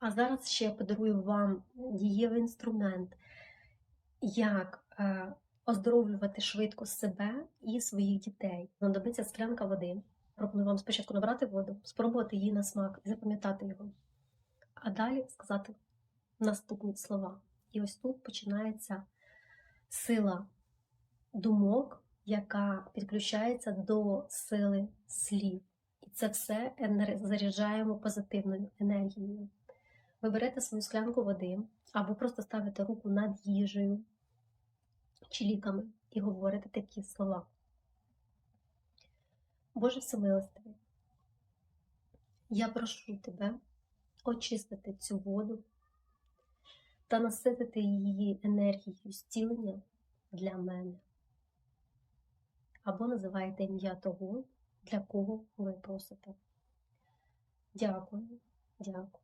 А зараз ще я подарую вам дієвий інструмент, як е, оздоровлювати швидко себе і своїх дітей. Знадобиться склянка води. Пропоную вам спочатку набрати воду, спробувати її на смак і запам'ятати його. А далі сказати наступні слова. І ось тут починається сила думок, яка підключається до сили слів. І це все заряджаємо позитивною енергією. Ви берете свою склянку води або просто ставите руку над їжею чи ліками і говорите такі слова. Боже Всемилостивий, я прошу тебе очистити цю воду та наситити її енергією зцілення для мене. Або називайте ім'я того, для кого ви просите. Дякую, дякую,